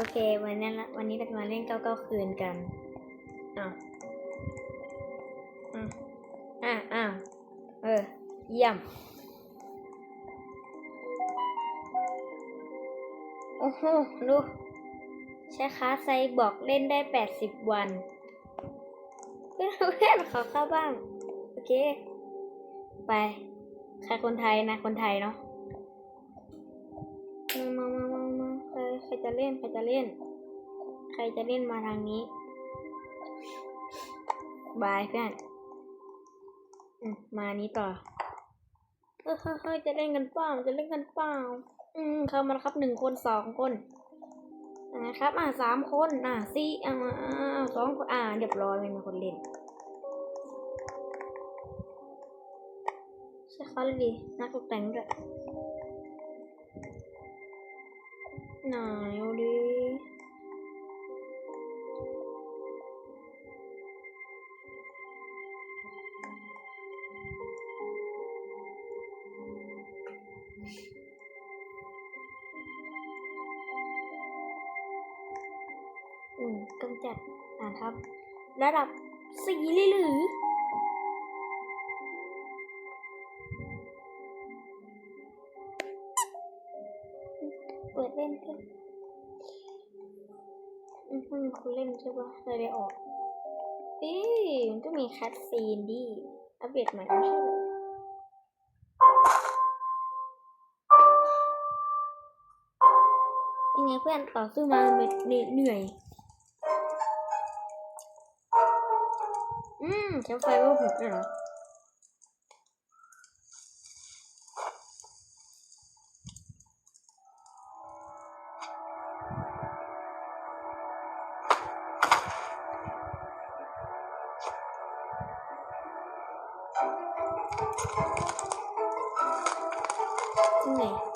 โอเควันนี้ละวันนี้เราจะมาเล่นเก้าเก้าคืนกันอ้าวอะอะอ้าวเออ เยี่ยม โอ้โห ดู ใช้ค้าไซบอกเล่นได้แปดสิบวัน เพื่อนเพื่อนขอเข้าบ้าง โอเค ไป ใครคนไทยนะ คนไทยเนาะ จะเล่นใครจะเล่น ใครจะเล่นมาทางนี้บายเพื่อนมานี้ต่อเฮ้ยเฮ้ยจะเล่นกันเปล่าจะเล่นกันเปล่าอืมเข้ามาครับหนึ่งคนสองคนนะครับอ่าสามคนอ่าสี่อ่าอ่าอ่าสองคนอ่าเรียบร้อยไม่มีคนเล่นใช่เขาเลยดีนักตกแต่งด้วย ไหนเอาดิอืมกำจัดอ่านครับ ระดับสี่เลยหรือ อือหือคุณเล่นใช่ปะเลยได้ออกอีมันก็มีคัดซีนดิอัปเดตใหม่ใช่เหรอยังไงเพื่อนต่อสู้มาเหนื่อย อืมใช้ไฟว่าหกด้วยเหรอ ที่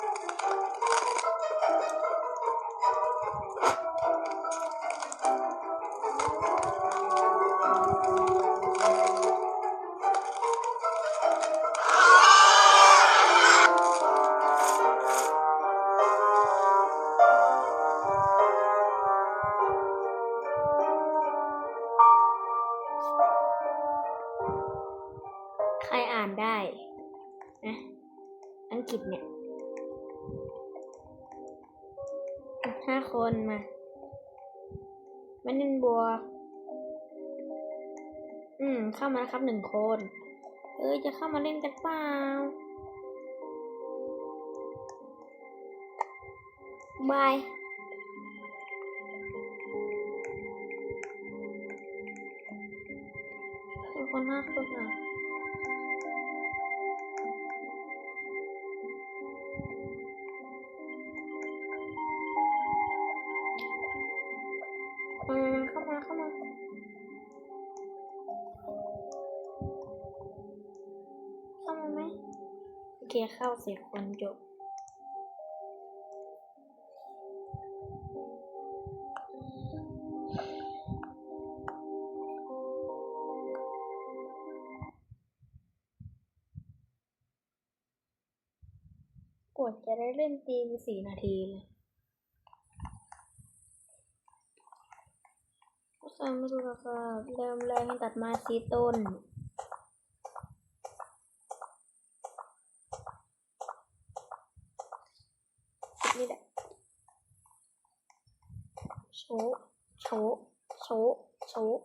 มามาครับหนึ่งคน เอ้ยจะเข้ามาเล่นกันเปล่า บาย คนห้าคนอะาเสียคนจบ กดจะได้เล่นตีมสี่นาทีเลยสร้างไม่รู้ราคาเริ่มแรกให้ตัดม้สีต้น นี่แหละ โชว์โชว์โชว์โชว์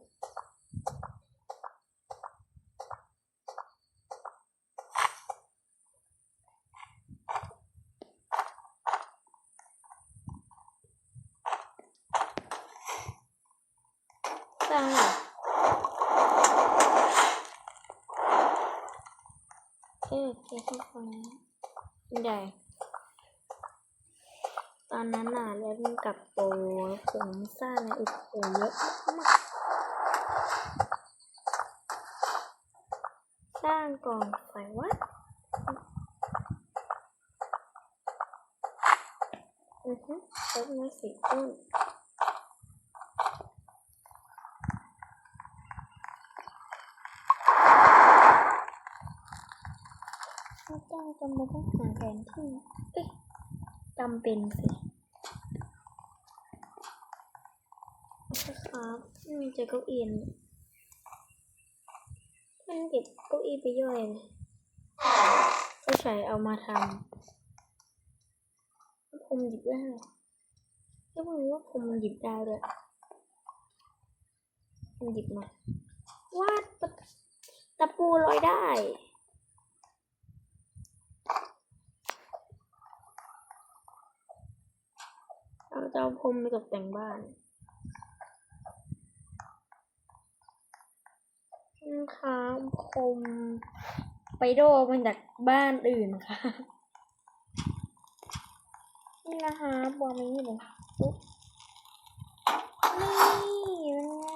สร้างเลยเออเจ๊ทุกคนใหญ่ ต อนนั้นน่ะเล่นกับโปรผมสร้างอะอีกโอ้เยอะมากสร้างกล่องไฟวะอือฮึต้นไม้สีต้นต้องจำเป็นต้องหาแผนที่เอ้ยจำเป็นสิ อืมเจอเก้าอี้นี่มันเก็บเก้าอี้ไปย่อยก็ใช้เอามาทำผมหยิบได้ก็ไม่รู้ว่าผมหยิบได้ด้วยผมหยิบมาวาดตะตะปูลอยได้เราจะเอาพรมไปตกแต่งบ้านนะ คะพรมไปโดมาจากบ้านอื่นค่ะ นี่นะคะบวงนี้เลยปุ๊บนี่นไง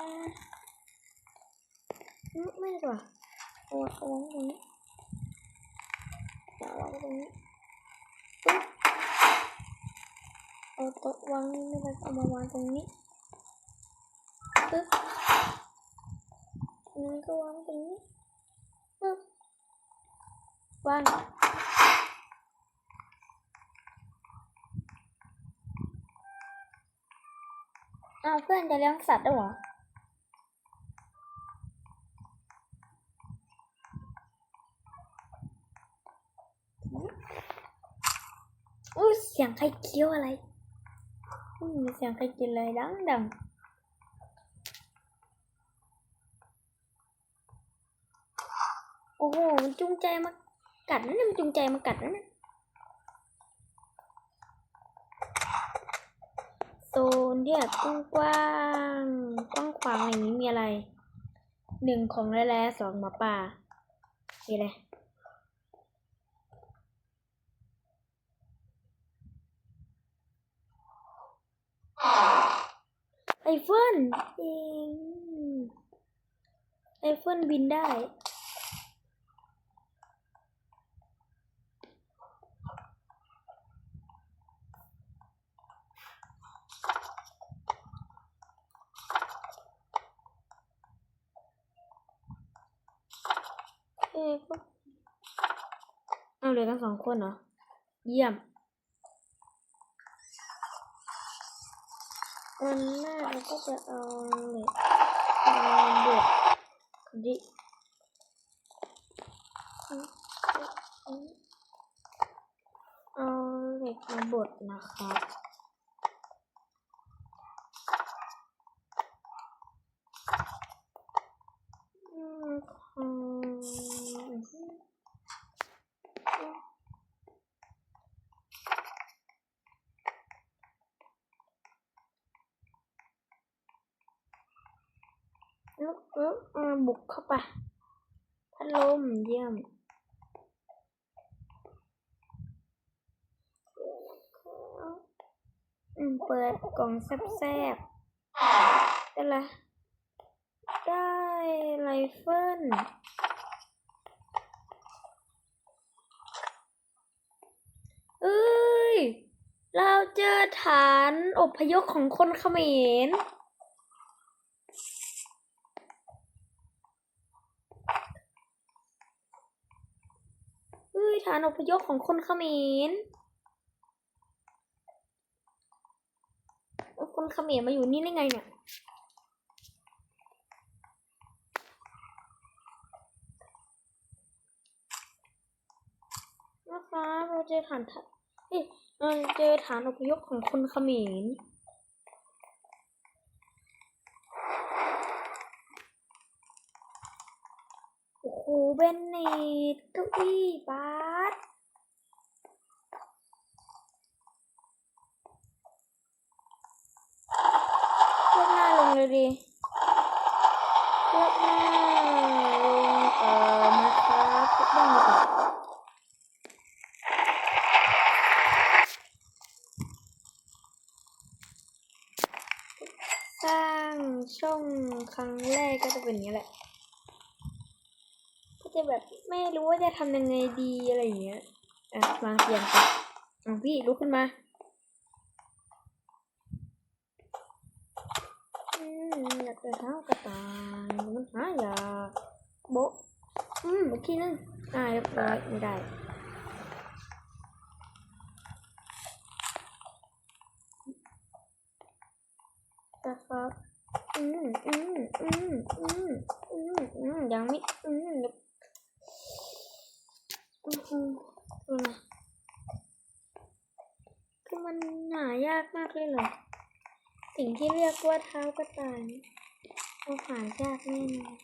อืมไม่ดีกว่าเอาเอาวางตรงนี้เอาวางตรงนี้ปุ๊บเอาโต๊ะวางนี่ไม่ได้เอามาวางตรงนี้ปึ๊บ นี้ก็วางตรงนี้วางเอาเพื่อนจะเลี้ยงสัตว์ด้วยเหรออุ้ยเสียงใครเคี้ยวอะไรอืมเสียงใครกินอะไรดังดัง อ้โหมันจุงใจมากัดนั่นนะมันจุงใจมากัดนั่นนะโซนที่แบบกว้างๆกว้างขวางอย่างนี้มีอะไรหนึ่งของแร่ๆสองหมาป่ามีอะไรไอเฟิลเองไอเฟิลบินได้ เอ้ยพวกเอาเหลือกันสองคนเหรอ เยี่ยม วันหน้าเราก็จะเอาเหล็กมาบดดิเอาเหล็กมาบดนะครับอืมอืมแล้วแล้วอ่าบุกเข้าไปพัดลมเยี่ยม อืมเปิดกล่อง แซ่บๆได้ละได้ไรเฟิลเอ้ย เราเจอฐานอบพยพของคนเขมรเฮ้ยฐานอพยพของคนเขมรแล้ว คนเขมรมาอยู่นี่ได้ไงเนี่ยนะคะเราเจอฐานทะเอ้ยเราเจอฐานอพยพของคนเขมรโอ้โหเบนเนตเก้าอี้บาสเลือกหน้าลง เลยดิเลือกหน้าลงเอ่อนะครับเลือกบ้างดีกว่าสร้างช่องครั้งแรกก็จะเป็นอย่างนี้แหละ ก็จะแบบไม่รู้ว่าจะทำยังไงดีอะไรอย่างเงี้ย อะมาเปลี่ยนกันอะพี่ลุกขึ้นมา อืมอยากจะเท้ากระต่ายมันหายากโบะอืมอีกทีนึงอ่าเรียบร้อย ไม่ได้ นะครับ อืมอืมอืมอืมอืมอืมยังไม่อืมอือหือดูนะคือมันหายากมากเลยเหรอ สิ่งที่เรียกว่าเท้ากระต่ายเราหายากแน่นอน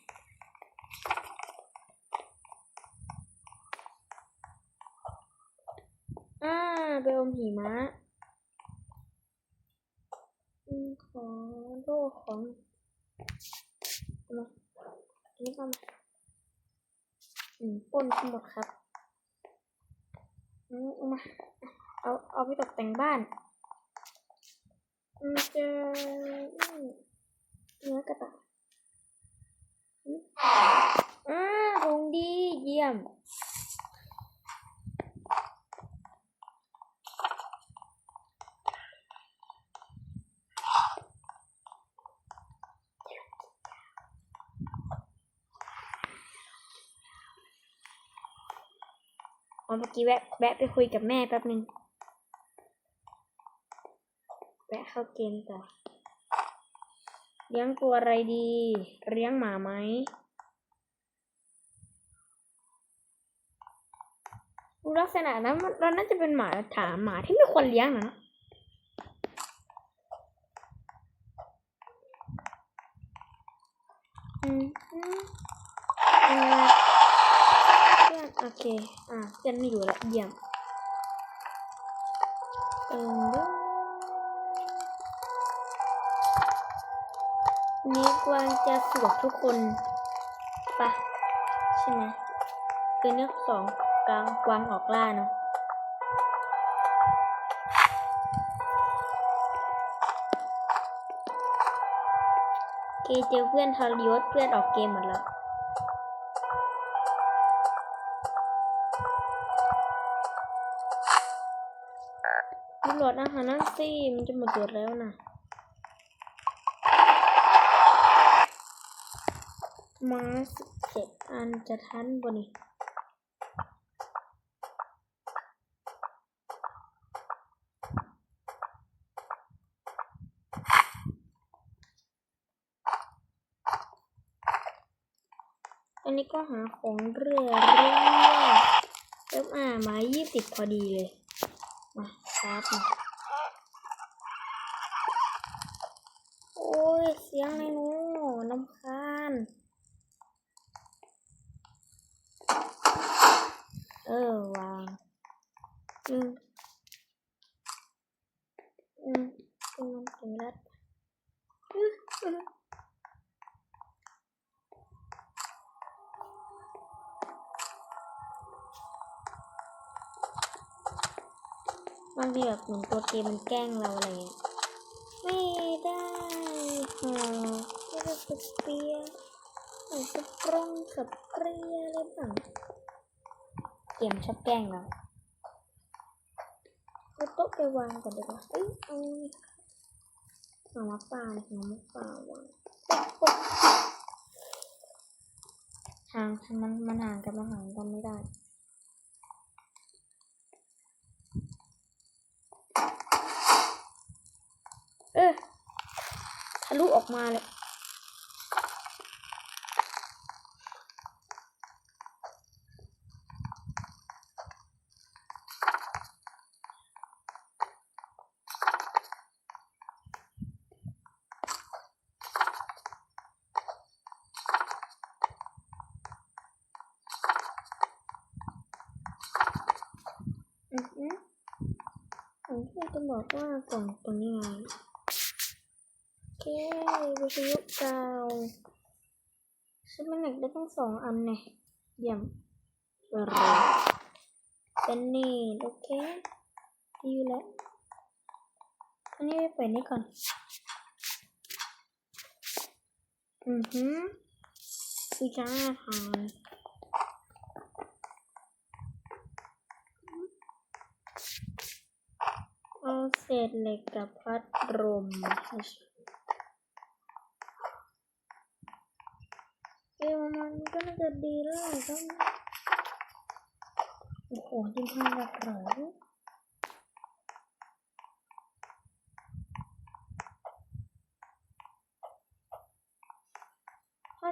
อ่า ไปอมหิมะอืมขอโลกของมาอันนี้ก็มาอืมป้นทั้งหมดครับอืมเอามาเอาเอาไปตกแต่งบ้านอืมเจอเนื้อกระต่ายอืมอ่าของดีเยี่ยม อ๋อเมื่อ กี้แวะแวะไปคุยกับแม่แป๊บหนึ่งแวะเข้าเกมต่อเลี้ยงตัวอะไรดี เลี้ยงหมาไหมดูลักษณะนั้นมันเราน่าจะเป็นหมาถามหมาที่ไม่ควรเลี้ยงนะอะอืมอืมเอ่อเพื่อน โอเค อะเพื่อนไม่อยู่แล้วเยี่ยมเออวันนี้กวางจะสวดทุกคนปะใช่ไหมคืนนี้สองกลางกวางออกล่าเนาะเคเจอเพื่อนทารยศเพื่อนออกเกมหมดแล้ว หลดอาหารนั่นสิมันจะหมดตัวแล้วนะมาสิบเจ็ดอันจะทันบนี่อันนี้ก็หาของเรื่อยเรื่อยเริ่มอ่ามายี่สิบพอดีเลย มาครับมาโอ้ย เสียงในหนูน้ำคาญ เออ วาง อืม อืมอืมถึงแล้วอื้ออื้อ บางทีแบบเหมือนตัวเกมมันแกล้งเราอะไรเงี้ยไม่ได้หาไม่ได้สเปียร์หรือสปรองกับเกรียอะไรบ้างเกมชอบแกล้งเราเอาโต๊ะไปวางก่อนดีกว่าเอ้ยเอาเอามาป่าเอามาป่าวางห่างมันมันห่างกันมันห่างกันไม่ได้ เออทะลุออก มาเลยอือฮึผมที่จะบอกว่ากล่งตรงนี้ไง วิทยุเก่าฉันมันอยากได้ทั้งสองอันเนี่ยเยี่ยมเลยเป็นนี่โอเคดีอยู่แล้วอันนี้ไปนี่ก่อน อือหือคือจ้าทานเอาเศษเหล็กกับพัดลม เอวมันก็น่าจะดีแล้วต้องโอ้โหยิงทำแบบเหรอ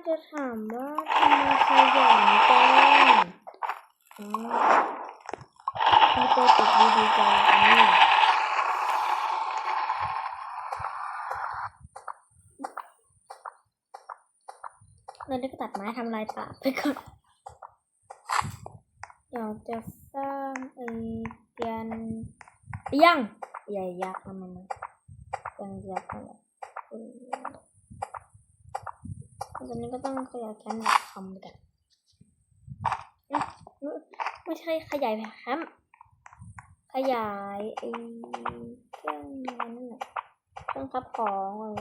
จะถามว่าทำไมขยันจังอ๋อมีโปรเจกต์ดีจังอันนี้ เราได้ก็ตัดไม้ทำลายป่าไปก่อนเดี๋ยวจะสร้างไอ้เตียนเตียงใหญ่ยักษ์ทำไมนะเตียงยักษ์อะไมตอนนี้ก็ต้องขยายแคมป์แบบทำไปกันไม่ไม่ใช่ขยายแคมป์ขยายไอ้เครื่องนั้นน่ะเครื่องทับของอะไร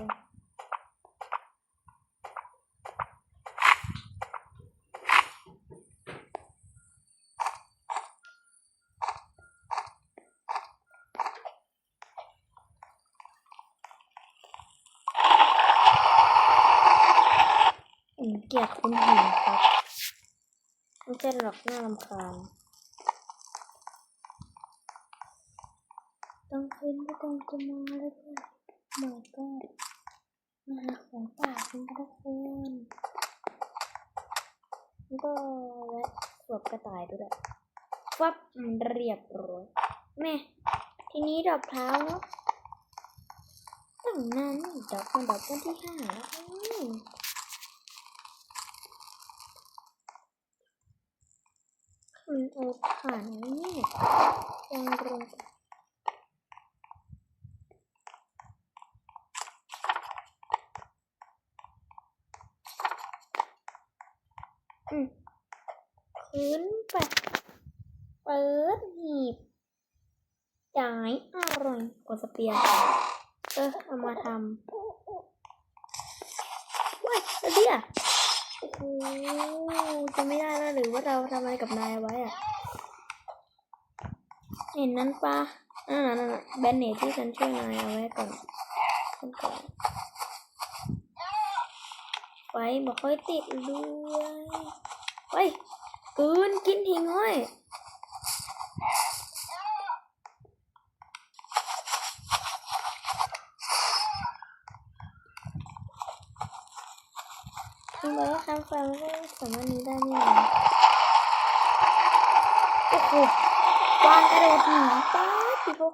อืมเกลียดคุณหินครับไม่ใช่ หรอกน่ารำคาญต้องขึ้นผู้กองจะมาแล้วก็หมายก็มาของป่ากันทุกคนแล้วก็แวะสวบกระต่ายด้วยฟับเรียบร้อยแม่ทีนี้ดอกเท้าเนาะตั้งนานนี่ดอกมันดอกวันที่ห้าแล้วอืม มัน เอาถ่านนี่ยังลงอืมขึ้นไปเปิดหีบจ่ายอร่อยกดสเปียร์เออเอามาทำว้ายแล้วเดีย โอ้โหจะไม่ได้แล้วหรือว่าเราทำอะไรกับนายไว้อะเห็นนั้นปะอ่านั่นน่ะแบนเนตที่ฉันช่วยนายเอาไว้ก่อนก่อนไฟบอกค่อยติดด้วยไว้กืนกินทิ้งห้อย ทำไมว่าทำไฟมันก็สามารถนี้ได้นี่นะโอ้โหวางกระโดดหนีป้าพี่พวก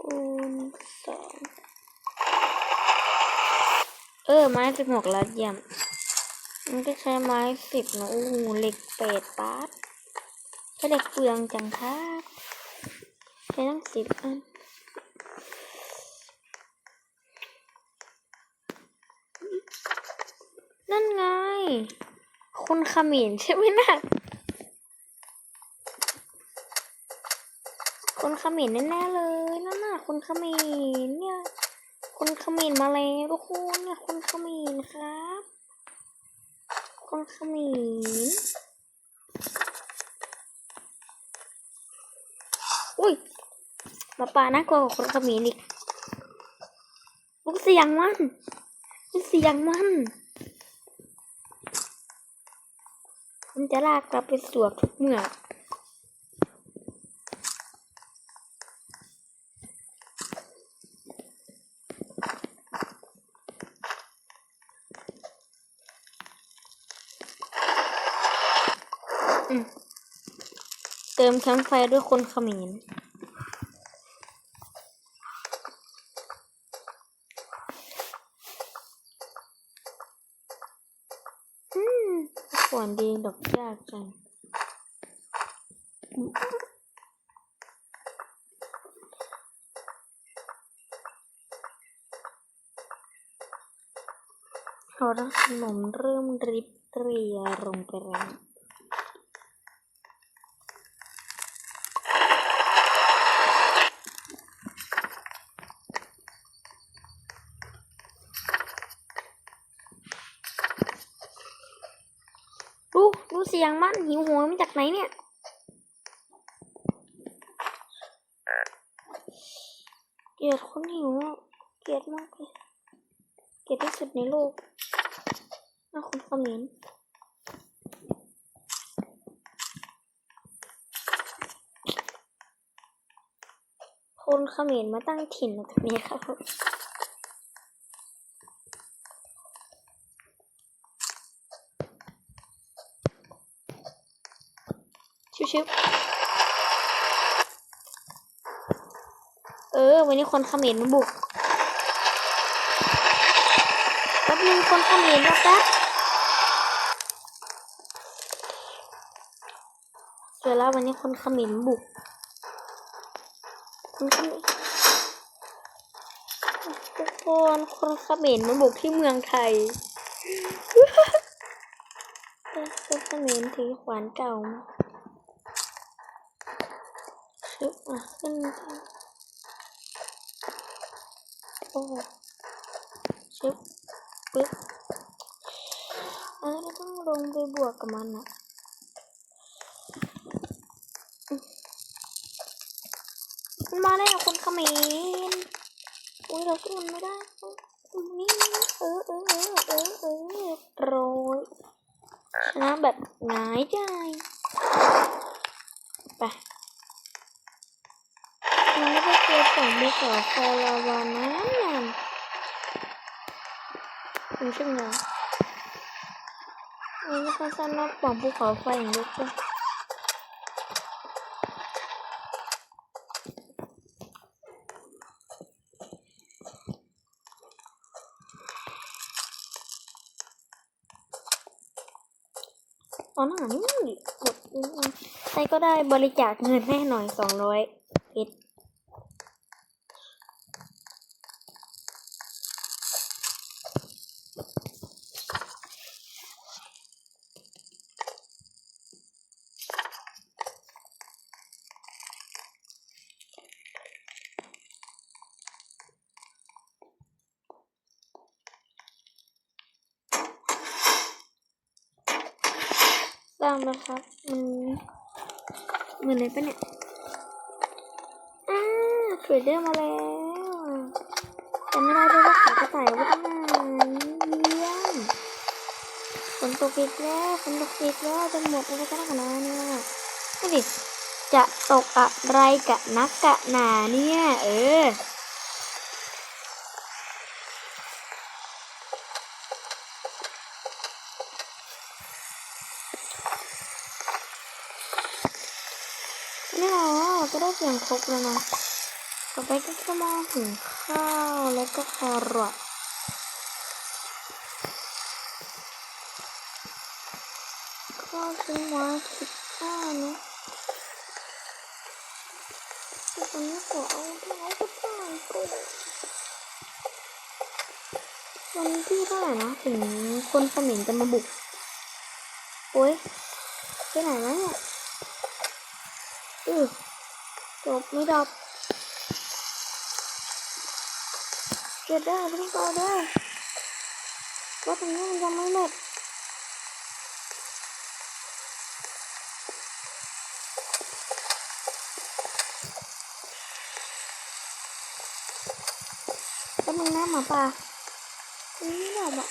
คูณสองเออไม้สิบหกแล้วเยี่ยม มันก็ใช้ไม้สิบนะโอ้โหเหล็กเปดปาร์ตใช้เหล็กเปลืองจังครับใช้ตั้งสิบอันนั่นไง คุณขมิ้นใช่ไหมนะ่ะคุณขมิ้นแน่ๆเลยนั่นน่ะคุณขมิ้นเนี่ย คุณขมิ้นมาแล้วทุกคนเนี่ยคุณขมิ้นครับคุณขมิ้นอุ้ยมาป่าน่ากลัวกว่าคุณขมิ้นอีกลูกเสียงมันลูกเสียงมันมันจะลากกลับไปสวบทุกเมื่อ ติมแคมป์ไฟด้วยคนเขมิ้นอืมขวานดีดอกยากจังอืมเอาละขนมเริ่มริบเรียลงไปแล้ว ดู ดูเสี ยงมันหิวโหยมาจากไหนเนี่ย เกลียดคนหิวเกลียดมากเลยเกลียดที่สุดในโลกน่าคนเขมิ้นคนเขมิ้นมาตั้งถิ่นตรงนี้ครับ ชิวเออ วันนี้คนเขมิ้นมาบุกแป๊บนึงคนเขมรนะแป๊บเจอแล้ววันนี้คนเขมรบุกคนเขมรทุกคนคนเขมรมาบุกที่เมืองไทยคนเขมรถือขวานเก่ามา ชึบอะขึ้นโอ้ชึบปึ๊บเออเราต้องลงไปบวกกับมันอะมาได้คนเขมรอุ้ยเราสู้มันไม่ได้อุ๊ยนี่เออเออเออเออเออโรยชนะแบบหงายใจไปมันไม่ได้เจ อฝั่งภูเขาลาวานะนั่นคุณชื่อไงอันนี้เขาสร้างนอกปล่องภูเขาไฟอย่างเดียวจ้ะตอนหานี่กดใครก็ได้บริจาคเงินให้หน่อยสองร้อยเอ็ดสร้างแล้วครับ มันเงินอะไรปะเนี่ยอ่าเทรดเดอร์มาแล้วแต่ไม่ได้ด้วยว่าขากระต่ายว่าทำไมเยี่ยมฝนตกอีกแล้วฝนตกอีกแล้วจะหมดอะไรกันขนาดนี้นี่ดิจะตกอะไรกะนักกะหนาเนี่ย เออ นี่เราก็ ได้เสียงครบแล้วนะต่อไปก็จะมาหุงข้าวแล้วก็แครอทก็ซื้อมาสิบห้านะตอนนี้ขอเอาเอาก็ได้ก็วันที่เท่าไหร่นะถึงคนเขมิ้นจะมาบุก โอ้ยไปไหนวะเนี่ยอือ บไม่ดับเก็บได้ไม่ต้องต่อได้ว่าตรงนี้มันยังไม่หมดก็มึงนะหมาป่านไม่ดับอะ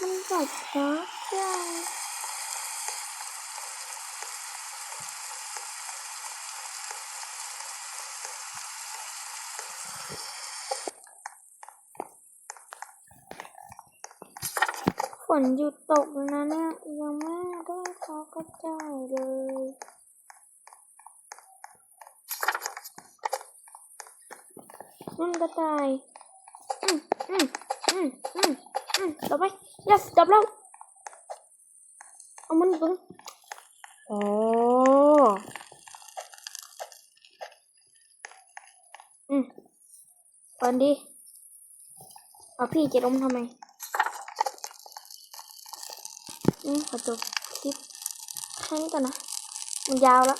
มันดับช้าจัง นหยุดตกแล้วนะเนี่ยยังไม่ได้ขอกระจายเลยนุ่นกระจายอืมอืมอืมอืมอืมจับไป yes จับแล้วเอามันตรงโอ้อืมก่อนดีเอาพี่จะล้มทำไม นี่ขอจบคลิปแค่นี้ก่อนนะ มันยาวแล้ว